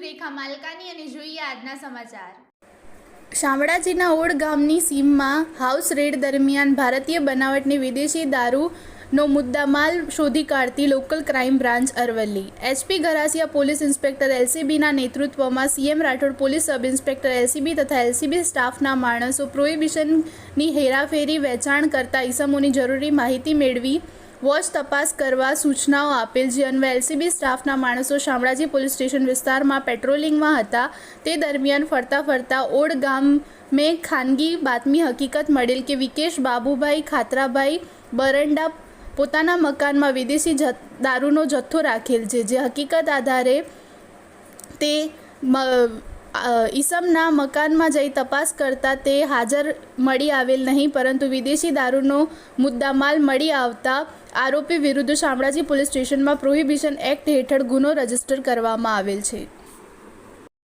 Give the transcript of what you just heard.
રેખા માલકાની અને જોઈએ આજના સમાચાર. શામળાજીના ઓડ ગામની સીમમાં હાઉસ રેડ દરમિયાન ભારતીય બનાવટની વિદેશી દારૂનો મુદ્દામાલ શોધી કાઢતી local crime branch Aravalli. HP Garasiya police inspector એલસીબીના નેતૃત્વમાં CM Rathod police sub inspector LCB તથા એલસીબી સ્ટાફના માણસો પ્રોહિબિશનની હેરાફેરી વેચાણ કરતા ઈસમોની જરૂરી માહિતી મેળવી વોચ તપાસ કરવા સૂચનાઓ આપેલ જે અન્વે એલસીબી સ્ટાફના માણસો શામળાજી પોલીસ સ્ટેશન વિસ્તારમાં પેટ્રોલિંગમાં હતા. તે દરમિયાન ફરતા ફરતા ઓડ મેં ખાનગી બાતમી હકીકત મળેલ કે વિકેશ બાબુભાઈ ખાતરાભાઈ બરંડા પોતાના મકાનમાં વિદેશી દારૂનો જથ્થો રાખેલ છે. જે હકીકત આધારે તે ઈસમના મકાનમાં જઈ તપાસ કરતા તે હાજર મળી આવેલ નહીં, પરંતુ વિદેશી દારૂનો મુદ્દામાલ મળી આવતા આરોપી વિરુદ્ધ શામળાજી પોલીસ સ્ટેશનમાં પ્રોહિબિશન એક્ટ હેઠળ ગુનો રજિસ્ટર કરવામાં આવેલ છે.